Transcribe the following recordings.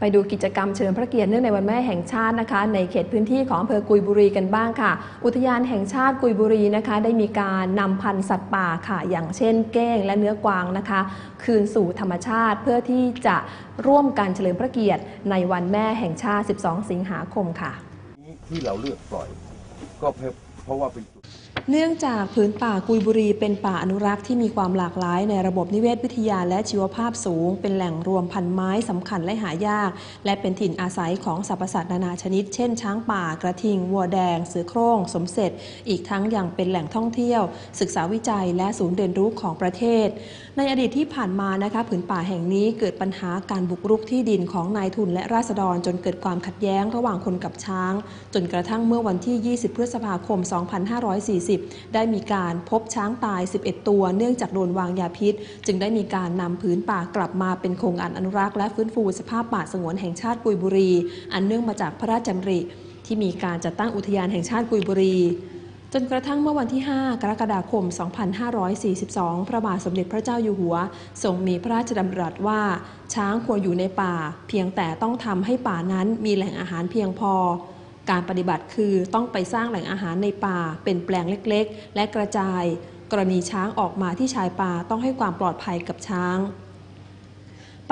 ไปดูกิจกรรมเฉลิมพระเกียรติเนื่องในวันแม่แห่งชาตินะคะ ในเขตพื้นที่ของอำเภอกุยบุรีกันบ้างค่ะ อุทยานแห่งชาติกุยบุรีนะคะ ได้มีการนำพันธุ์สัตว์ป่าค่ะ อย่างเช่น เก้งและเนื้อกวางนะคะ คืนสู่ธรรมชาติเพื่อที่จะร่วมกันเฉลิมพระเกียรติ ในวันแม่แห่งชาติ 12 สิงหาคมค่ะ ที่เราเลือกปล่อย ก็เพราะว่าเป็น เนื่องจากพื้นป่ากุยบุรีเป็นป่าอนุรักษ์ที่มีความหลากหลายในระบบนิเวศวิทยาและชีวภาพสูง เป็นแหล่งรวมพันไม้สำคัญและหายาก และเป็นถิ่นอาศัยของสรรพสัตว์นานาชนิด เช่น ช้างป่ากระทิง วัวแดง เสือโคร่ง สมเสร็จ อีกทั้งยังเป็นแหล่งท่องเที่ยว ศึกษาวิจัย และศูนย์เรียนรู้ของประเทศ ในอดีตที่ผ่านมานะคะผืนป่าแห่งนี้เกิดปัญหาการบุกรุกที่ดินของนายทุนและราษฎรจนเกิดความขัดแย้งระหว่างคนกับช้าง จนกระทั่งเมื่อวันที่ 20 พฤษภาคม 2540ได้มีการพบช้างตาย 11 ตัว เนื่องจากโดนวางยาพิษ จึงได้มีการนำผืนป่ากลับมาเป็นโครงการอนุรักษ์และฟื้นฟูสภาพป่าสงวนแห่งชาติกุยบุรี อันเนื่องมาจากพระราชดำริ ที่มีการจัดตั้งอุทยานแห่งชาติกุยบุรีจนกระทั่งเมื่อวันที่ 5 กรกฎาคม 2542 พระบาทสมเด็จพระเจ้าอยู่หัวทรงมีพระราชดำรัสว่า ช้างควรอยู่ในป่า เพียงแต่ต้องทำให้ป่านั้นมีแหล่งอาหารเพียงพอ การปฏิบัติคือต้องไปสร้างแหล่งอาหารในป่า เป็นแปลงเล็กๆ และกระจาย กรณีช้างออกมาที่ชายป่าต้องให้ความปลอดภัยกับช้าง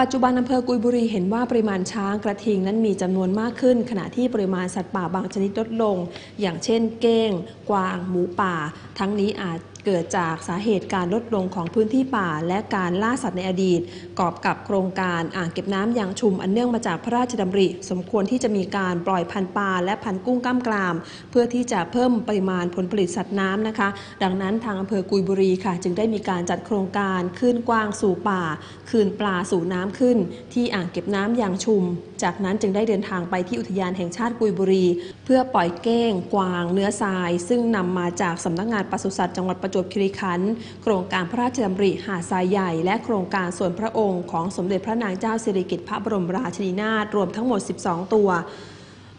ปัจจุบันอำเภอกุยบุรีเห็นว่าปริมาณช้างกระทิงนั้นมีจำนวนมากขึ้น ขณะที่ปริมาณสัตว์ป่าบางชนิดลดลง อย่างเช่น เก้ง กวาง หมูป่า ทั้งนี้อาจ เกิดจากสาเหตุการลดลงของพื้นที่ป่า และการล่าสัตว์ในอดีต กอบกับโครงการอ่างเก็บน้ำยางชุมอันเนื่องมาจากพระราชดำริ สมควรที่จะมีการปล่อยพันธุ์ปลาและพันธุ์กุ้งกล้ามกราม เพื่อที่จะเพิ่มปริมาณผลผลิตสัตว์น้ำนะคะ ดังนั้นทางอำเภอกุยบุรีค่ะ จึงได้มีการจัดโครงการคืนกว้างสู่ป่า คืนปลาสู่น้ำขึ้น ที่อ่างเก็บน้ำยางชุม จากนั้นจึงได้เดินทางไปที่อุทยานแห่งชาติกุยบุรี เพื่อปล่อยเก้ง กวาง เนื้อทราย ซึ่งนำมาจากสำนักงานปศุสัตว์จังหวัดประจวบคีรีขันธ์โครงการพระราชดำริหาดทรายใหญ่ และโครงการส่วนพระองค์ของสมเด็จพระนางเจ้าสิริกิติ์พระบรมราชินีนาถรวมทั้งหมด 12 ตัว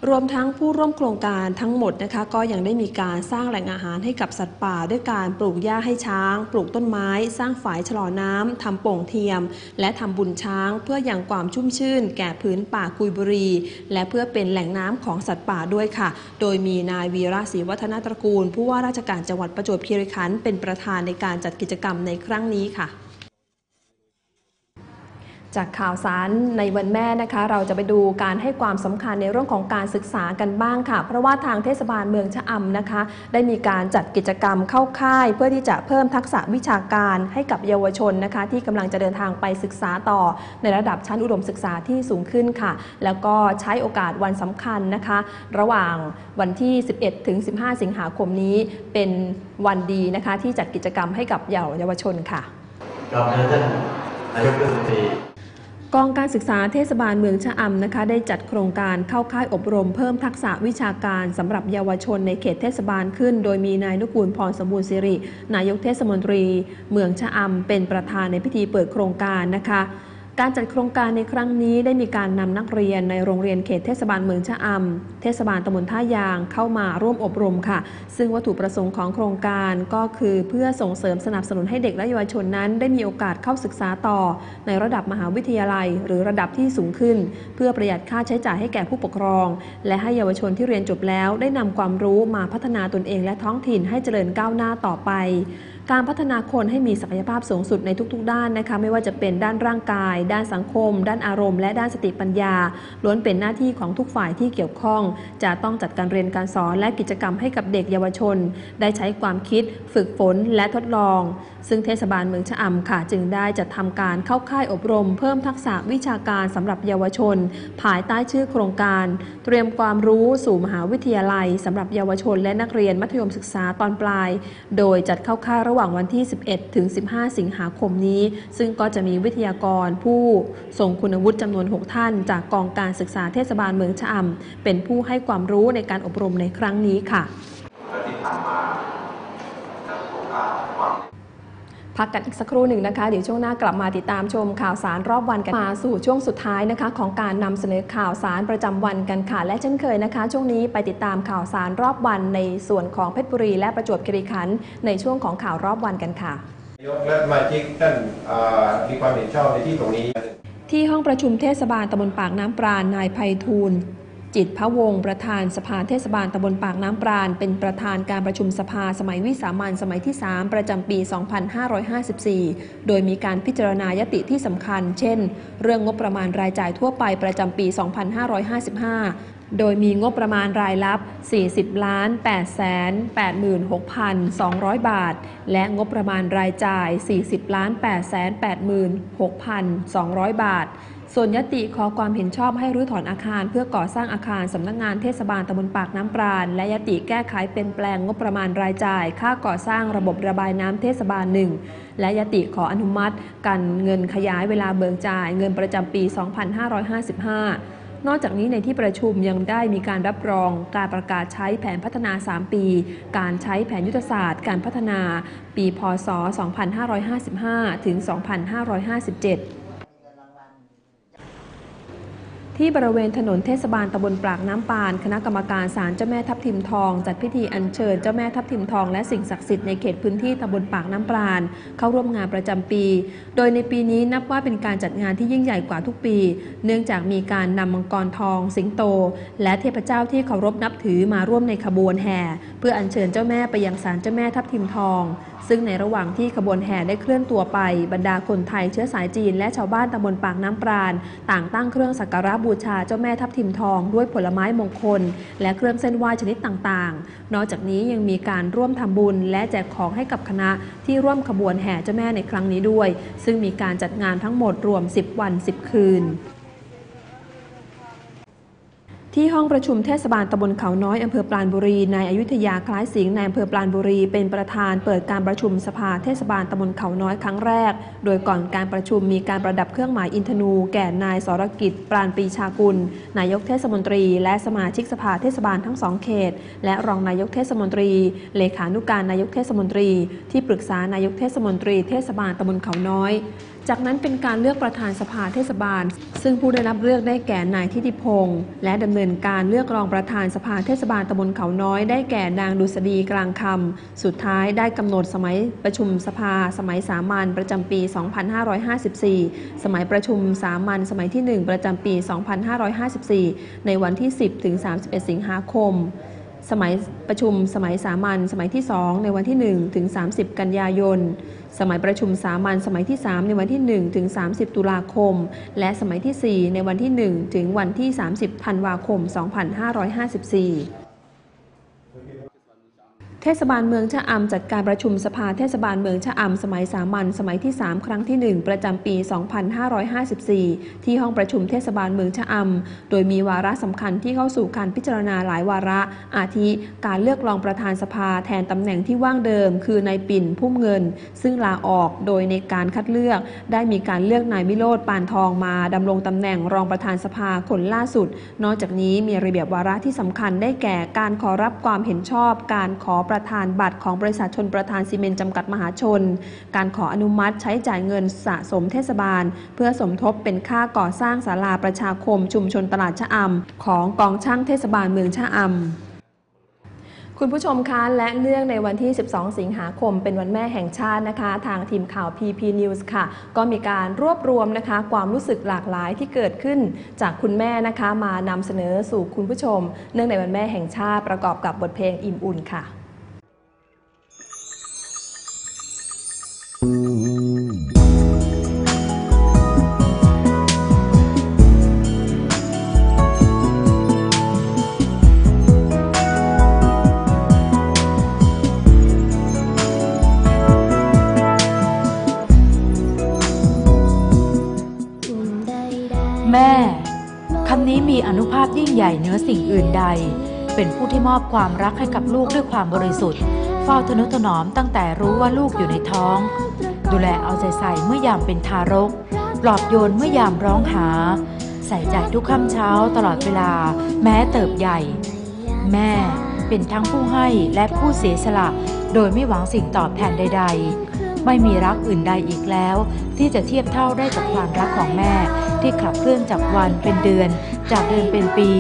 รวมทั้งผู้ร่วมโครงการทั้งหมดนะคะ ก็ยังได้มีการสร้างแหล่งอาหารให้กับสัตว์ป่า ด้วยการปลูกหญ้าให้ช้าง ปลูกต้นไม้ สร้างฝายชะลอน้ำทำโป่งเทียม และทำบุญช้างเพื่ออย่างความชุ่มชื่น แก่พื้นป่ากุยบุรี และเพื่อเป็นแหล่งน้ำของสัตว์ป่าด้วยค่ะ โดยมีนายวีระศรีวัฒนตระกูล ผู้ว่าราชการจังหวัดประจวบคีรีขันธ์เป็นประธานในการจัดกิจกรรมในครั้งนี้ค่ะ จากข่าวสารในวันแม่นะคะ เราจะไปดูการให้ความสำคัญในเรื่องของการศึกษากันบ้างค่ะ เพราะว่าทางเทศบาลเมืองชะอำนะคะ ได้มีการจัดกิจกรรมเข้าค่าย เพื่อที่จะเพิ่มทักษะวิชาการให้กับเยาวชนนะคะ ที่กำลังจะเดินทางไปศึกษาต่อ ในระดับชั้นอุดมศึกษาที่สูงขึ้นค่ะ แล้วก็ใช้โอกาสวันสำคัญนะคะ ระหว่างวันที่ 11 ถึง 15 สิงหาคมนี้เป็นวันดีนะคะ ที่จัดกิจกรรมให้กับเยาวชนค่ะกราบท่านนายกรัฐมนตรี กองการศึกษาเทศบาลเมืองชะอำนะคะ ได้จัดโครงการเข้าค่ายอบรมเพิ่มทักษะวิชาการสำหรับเยาวชนในเขตเทศบาลขึ้น โดยมีนายนุกูลพรสมบูรณ์สิริ นายกเทศมนตรี เมืองชะอำเป็นประธานในพิธีเปิดโครงการนะคะ การจัดโครงการในครั้งนี้ได้มีการนำนักเรียนในโรงเรียนเขตเทศบาลเมืองชะอำ เทศบาลตำบลท่ายางเข้ามาร่วมอบรมค่ะ ซึ่งวัตถุประสงค์ของโครงการก็คือเพื่อส่งเสริมสนับสนุนให้เด็กและเยาวชนนั้น ได้มีโอกาสเข้าศึกษาต่อ ในระดับมหาวิทยาลัย หรือระดับที่สูงขึ้น เพื่อประหยัดค่าใช้จ่ายให้แก่ผู้ปกครอง และให้เยาวชนที่เรียนจบแล้ว ได้นำความรู้มาพัฒนาตนเองและท้องถิ่นให้เจริญก้าวหน้าต่อไปการพัฒนาคนให้มีศักยภาพสูงสุดในทุกๆ ด้านนะคะไม่ว่าจะเป็นด้านร่างกาย ด้านสังคม ด้านอารมณ์ และด้านสติปัญญา ล้วนเป็นหน้าที่ของทุกฝ่ายที่เกี่ยวข้อง จะต้องจัดการเรียนการสอนและกิจกรรมให้กับเด็กเยาวชน ได้ใช้ความคิด ฝึกฝนและทดลอง ซึ่งเทศบาลเมืองชะอำค่ะ จึงได้จัดทำการเข้าค่ายอบรม เพิ่มทักษะวิชาการสำหรับเยาวชน ภายใต้ชื่อโครงการ เตรียมความรู้สู่มหาวิทยาลัยสำหรับเยาวชนและนักเรียนมัธยมศึกษาตอนปลาย โดยจัดเข้าค่ายระหว่างวันที่ 11 ถึง 15 สิงหาคมนี้ ซึ่งก็จะมีวิทยากรผู้ทรงคุณวุฒิจำนวน 6 ท่าน จากกองการศึกษาเทศบาลเมืองชะอำเป็นผู้ให้ความรู้ในการอบรมในครั้งนี้ค่ะ และที่ผ่านมาโอกาสความ พักกันอีกสักครู่หนึ่งนะคะ เดี๋ยวช่วงหน้ากลับมาติดตามชมข่าวสารรอบวันกันมาสู่ช่วงสุดท้ายนะคะ ของการนำเสนอข่าวสารประจำวันกันค่ะ และเช่นเคยนะคะ ช่วงนี้ไปติดตามข่าวสารรอบวันในส่วนของเพชรบุรี และประจวบคีรีขันธ์ในช่วงของข่าวรอบวันกันค่ะนายกและสมาชิกท่านเอ่อมีความเห็นชอบในที่ตรงนี้ทที่ห้องประชุมเทศบาลตำบลปากน้ำปราณนายไพฑูรย์ จิตรพะวงศ์ประธานสภาเทศบาลตำบลปากน้ำปราณ เป็นประธานการประชุมสภาสมัยวิสามันสมัยที่ 3 ประจำปี 2554 โดยมีการพิจารณายติที่สำคัญ เช่น เรื่องงบประมาณรายจ่ายทั่วไปประจำปี 2555โดยมีงบประมาณรายรับ 40 ล้าน 8 แสน 86,200 บาท และงบประมาณรายจ่าย 40 ล้าน 8 แสน 86,200 บาท ส่วนยติขอความเห็นชอบให้รื้อถอนอาคาร เพื่อก่อสร้างอาคารสำนักงานเทศบาลตำบลปากน้ำปราณ และยติแก้ไขเป็นแปลงงบประมาณรายจ่าย ค่าก่อสร้างระบบระบายน้ำเทศบาลหนึ่งและยติขออนุมัติ กันเงินขยายเวลาเบิกจ่าย เงินประจำปี 2555นอกจากนี้ในที่ประชุมยังได้มีการรับรองการประกาศใช้แผนพัฒนา 3 ปี การใช้แผนยุทธศาสตร์ การพัฒนา ปีพศ 2555 ถึง 2557 ที่บริเวณถนนเทศบาลตำบลปากน้ำปาน คณะกรรมการศาลเจ้าแม่ทับทิมทอง จัดพิธีอัญเชิญเจ้าแม่ทับทิมทองและสิ่งศักดิ์สิทธิ์ในเขตพื้นที่ตำบลปากน้ำปานเข้าร่วมงานประจำปี โดยในปีนี้นับว่าเป็นการจัดงานที่ยิ่งใหญ่กว่าทุกปี เนื่องจากมีการนำมังกรทอง สิงโต และเทพเจ้าที่เคารพนับถือมาร่วมในขบวนแห่ เพื่ออัญเชิญเจ้าแม่ไปยังศาลเจ้าแม่ทับทิมทองซึ่งในระหว่างที่ขบวนแห่ได้เคลื่อนตัวไปบรรดาคนไทยเชื้อสายจีน และชาวบ้านตำบลปากน้ำปราณต่างตั้งเครื่องสักการะบูชาเจ้าแม่ทับทิมทองด้วยผลไม้มงคล และเครื่องเส้นไหว้ชนิดต่างๆ นอกจากนี้ยังมีการร่วมทำบุญ และแจกของให้กับคณะที่ร่วมขบวนแห่เจ้าแม่ในครั้งนี้ด้วย ซึ่งมีการจัดงานทั้งหมดรวม 10 วัน 10 คืน ที่ห้องประชุมเทศบาลตำบลเขาน้อยอำเภอปราณบุรีนายอยุธยาคล้ายสิงห์นายอำเภอปราณบุรี เป็นประธานเปิดการประชุมสภาเทศบาลตำบลเขาน้อยครั้งแรก โดยก่อนการประชุมมีการประดับเครื่องหมายอินทนู แก่นายสรกิจ ปราณปีชากุล นายกเทศมนตรี และสมาชิกสภาเทศบาลทั้งสองเขต และรองนายกเทศมนตรี เลขานุการนายกเทศมนตรี ที่ปรึกษานายกเทศมนตรี เทศบาลตำบลเขาน้อย จากนั้นเป็นการเลือกประธานสภาเทศบาล ซึ่งผู้ได้รับเลือกได้แก่นายทิติพงศ์และดำเนินการเลือกรองประธานสภาเทศบาลตำบลเขาน้อยได้แก่นางดุษฎีกลางคำสุดท้ายได้กำหนดสมัยประชุมสภา สมัยสามัญประจำปี 2554 สมัยประชุมสามัญสมัยที่ 1 ประจำปี 2554 ในวันที่ 10 ถึง 31 สิงหาคม สมัยประชุมสมัยสามัญสมัยที่ 2 ในวันที่ 1 ถึง 30 กันยายน สมัยประชุมสามัญสมัยที่ 3 ในวันที่ 1 ถึง 30 ตุลาคม และสมัยที่ 4 ในวันที่ 1 ถึงวันที่ 30 ธันวาคม 2554 เทศบาลเมืองชะอำจัดการประชุมสภาเทศบาลเมืองชะอำสมัยสามัญสมัยที่ 3 ครั้งที่ 1 ประจำปี 2554 ที่ห้องประชุมเทศบาลเมืองชะอำโดยมีวาระสำคัญที่เข้าสู่การพิจารณาหลายวาระ อาทิ การเลือกรองประธานสภาแทนตำแหน่งที่ว่างเดิม คือนายปิ่นพุ่มเงิน ซึ่งลาออกโดยในการคัดเลือก ได้มีการเลือกนายวิโรธปานทองมาดำรงตำแหน่งรองประธานสภาคนล่าสุด นอกจากนี้มีระเบียบวาระที่สำคัญได้แก่การขอรับความเห็นชอบการขอประธานบัตรของบริษัทชนประธานซีเมนต์จำกัดมหาชน การขออนุมัติใช้จ่ายเงินสะสมเทศบาล เพื่อสมทบเป็นค่าก่อสร้างศาลาประชาคมชุมชนตลาดชะอำของกองช่างเทศบาลเมืองชะอำคุณผู้ชมคะและเนื่องในวันที่ 12 สิงหาคม เป็นวันแม่แห่งชาตินะคะ ทางทีมข่าว PP News ค่ะ ก็มีการรวบรวมนะคะ ความรู้สึกหลากหลายที่เกิดขึ้นจากคุณแม่นะคะ มานำเสนอสู่คุณผู้ชม เนื่องในวันแม่แห่งชาติประกอบกับบทเพลงอิ่มอุ่นค่ะ อสิ่งอื่นใด เป็นผู้ที่มอบความรักให้กับลูกด้วยความบริสุทธิ์เฝ้าทนุถนอมตั้งแต่รู้ว่าลูกอยู่ในท้อง ดูแลเอาใจใส่เมื่อยามเป็นทารก ปลอบโยนเมื่อยามร้องหา ใส่ใจทุกค่ำเช้าตลอดเวลา แม้เติบใหญ่ แม่เป็นทั้งผู้ให้และผู้เสียสละ โดยไม่หวังสิ่งตอบแทนใด ๆ ไม่มีรักอื่นใดอีกแล้ว ที่จะเทียบเท่าได้กับความรักของแม่ ที่ขับเคลื่อนจากวันเป็นเดือน จากเดือนเป็นปี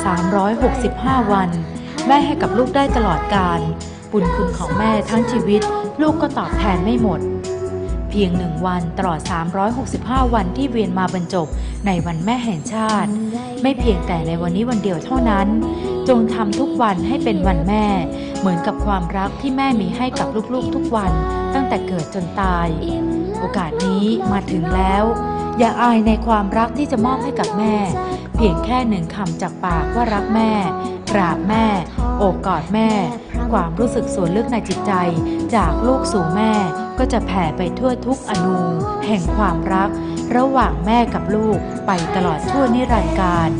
365 วัน แม่ให้กับลูกได้ตลอดการ บุญคุณของแม่ทั้งชีวิต ลูกก็ตอบแทนไม่หมด เพียงหนึ่งวันตลอด 365 วันที่เวียนมาบรรจบในวันแม่แห่งชาติ ไม่เพียงแต่ในวันนี้วันเดียวเท่านั้น จงทำทุกวันให้เป็นวันแม่ เหมือนกับความรักที่แม่มีให้กับลูกๆทุกวัน ตั้งแต่เกิดจนตาย โอกาสนี้มาถึงแล้วอย่าอายในความรักที่จะมอบให้กับแม่ พียงแค่หนึ่งคำจากปากว่ารักแม่ กราบแม่ โอบกอดแม่ ความรู้สึกส่วนลึกในจิตใจ จากลูกสู่แม่ก็จะแผ่ไปทั่วทุกอนูแห่งความรัก ระหว่างแม่กับลูกไปตลอดชั่วนิรันดร์การ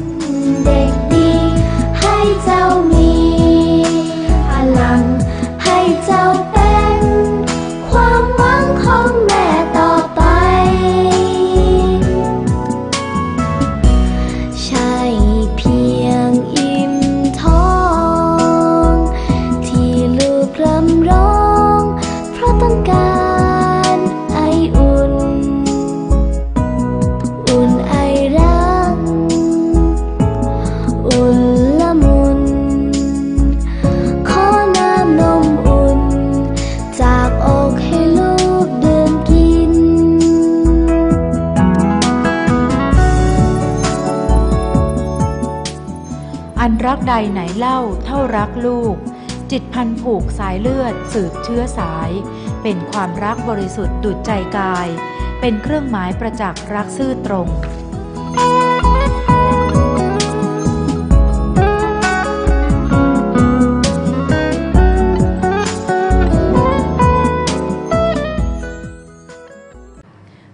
ใดไหนเล่าเท่ารักลูก จิตพันผูกสายเลือดสืบเชื้อสาย เป็นความรักบริสุทธิ์ดุจใจกาย เป็นเครื่องหมายประจักษ์รักซื่อตรง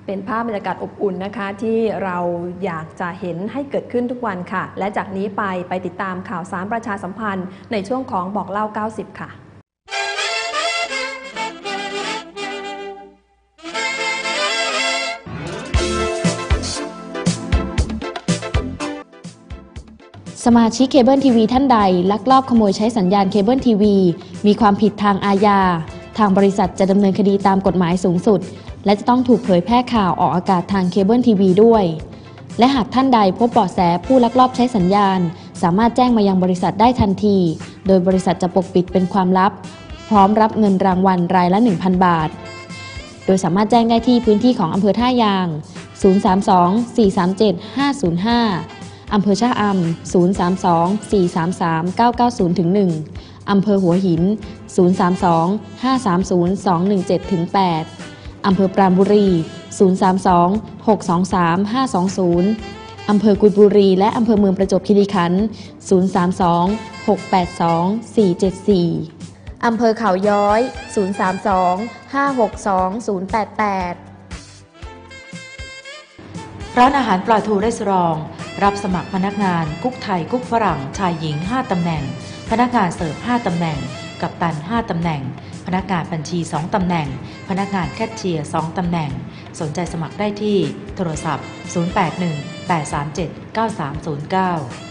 เป็นภาพบรรยากาศอบอุ่นนะคะ ที่เราอยากจะเห็นให้เกิดขึ้นทุกวันค่ะ และจากนี้ไปไปติดตามข่าวสารประชาสัมพันธ์ ในช่วงของบอกเล่า 90 ค่ะสมาชิกเคเบิลทีวีท่านใด ลักลอบขโมยใช้สัญญาณเคเบิลทีวี มีความผิดทางอาญา ทางบริษัทจะดำเนินคดีตามกฎหมายสูงสุด และจะต้องถูกเผยแพร่ข่าวออกอากาศทางเคเบิลทีวีด้วย และหากท่านใดพบเบาะแสผู้ลักลอบใช้สัญญาณ สามารถแจ้งมายังบริษัทได้ทันที โดยบริษัทจะปกปิดเป็นความลับ พร้อมรับเงินรางวัลรายละ 1,000 บาท โดยสามารถแจ้งได้ที่พื้นที่ของอำเภอท่ายาง 032 437 505 อำเภอชะอำ 032 433 990ถึง1อำเภอหัวหิน 032 530 217ถึง8 อำเภอปราณบุรี 032 623 520 อำเภอกุยบุรี และอำเภอเมืองประจวบคีรีขันธ์032 682 474 อำเภอเขาย้อย 032 562 088ร้านอาหารปลาทูได้สรอง รับสมัครพนักงานกุ๊กไทยกุ๊กฝรั่งชายหญิง 5 ตำแหน่ง พนักงานเสิร์ฟ 5 ตำแหน่ง กัปตัน 5 ตำแหน่ง พนักงานบัญชี 2 ตำแหน่ง พนักงานแคชเชียร์ 2 ตำแหน่ง สนใจสมัครได้ที่โทรศัพท์ 081 837 9309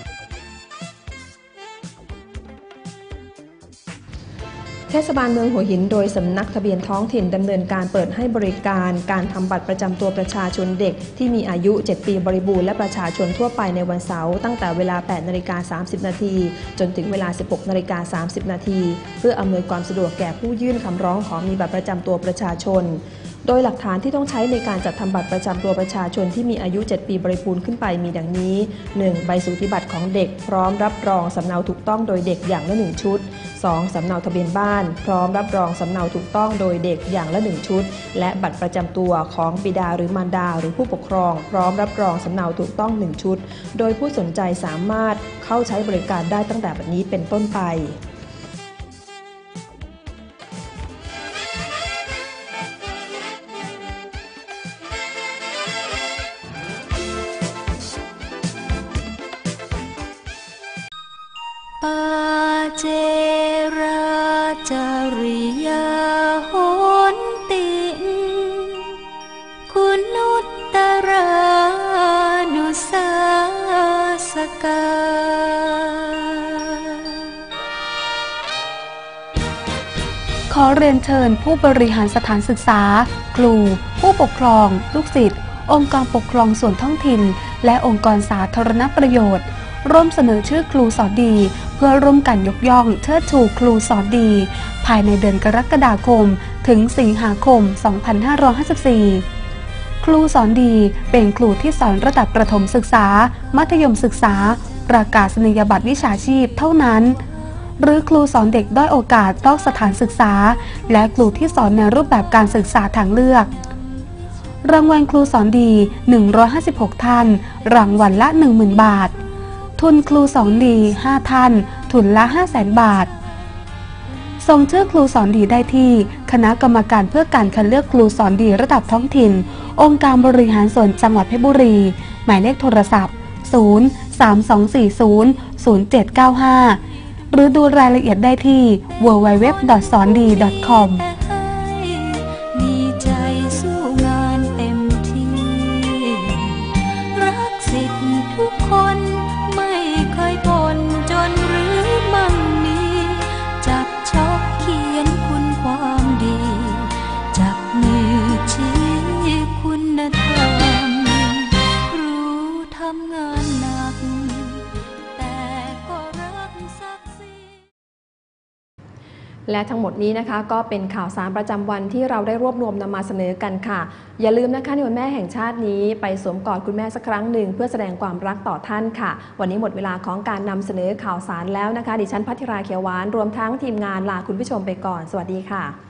เทศบาลเมืองหัวหินโดยสำนักทะเบียนท้องถิ่นดำเนินการเปิดให้บริการการทำบัตรประจำตัวประชาชนเด็ก ที่มีอายุ 7 ปีบริบูรณ์และประชาชนทั่วไปในวันเสาร์ตั้งแต่เวลา 8 นาฬิกา 30 นาทีจนถึงเวลา 16 นาฬิกา 30 นาทีเพื่ออำนวยความสะดวกแก่ผู้ยื่นคำร้องขอมีบัตรประจำตัวประชาชน โดยหลักฐานที่ต้องใช้ในการจัดทำบัตรประจำตัวประชาชนที่มีอายุ 7 ปีบริบูรณ์ขึ้นไปมีดังนี้ 1. ใบสูติบัตรของเด็ก พร้อมรับรองสำเนาถูกต้องโดยเด็กอย่างละ 1 ชุด 2. สำเนาทะเบียนบ้าน พร้อมรับรองสำเนาถูกต้องโดยเด็กอย่างละ 1 ชุด และบัตรประจำตัวของบิดาหรือมารดาหรือผู้ปกครอง พร้อมรับรองสำเนาถูกต้อง 1 ชุด โดยผู้สนใจสามารถเข้าใช้บริการได้ตั้งแต่บัดนี้เป็นต้นไปป กา ขอเรียนเชิญผู้บริหารสถานศึกษา ครู ผู้ปกครอง ลูกศิษย์ องค์กรปกครองส่วนท้องถิ่น และองค์กรสาธารณประโยชน์ ร่วมเสนอชื่อครูสอนดี เพื่อร่วมกันยกย่องเชิดชูครูสอนดี ภายในเดือนกรกฎาคม ถึงสิงหาคม 2554 ครูสอนดีเป็นครูที่สอนระดับประถมศึกษา มัธยมศึกษา ประกาศนียบัตรวิชาชีพเท่านั้น หรือครูสอนเด็กด้อยโอกาสนอกสถานศึกษา และครูที่สอนในรูปแบบการศึกษาทางเลือก รางวัลครูสอนดี 156 ท่าน รางวัลละ 10,000 บาท ทุนครูสอนดี 5 ท่าน ทุนละ 5,000 0บาท ส่งชื่อครูสอนดีได้ที่ คณะกรรมการเพื่อการคัดเลือกครูสอนดีระดับท้องถิ่น องค์การบริหารส่วนจังหวัดเพชรบุรี หมายเลขโทรศัพท์ 0 3 2 4 0 0 7 9 5 หรือดูรายละเอียดได้ที่ www.sondi.com และทั้งหมดนี้นะคะ ก็เป็นข่าวสารประจำวันที่เราได้รวบรวมนำมาเสนอกันค่ะ อย่าลืมนะคะในวันแม่แห่งชาตินี้ ไปสวมกอดคุณแม่สักครั้งหนึ่ง เพื่อแสดงความรักต่อท่านค่ะ วันนี้หมดเวลาของการนำเสนอข่าวสารแล้วนะคะ ดิฉันพัทราเขียวหวานรวมทั้งทีมงานลาคุณผู้ชมไปก่อน สวัสดีค่ะ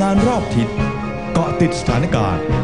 งานรอบทิศเกาะติดสถานการณ์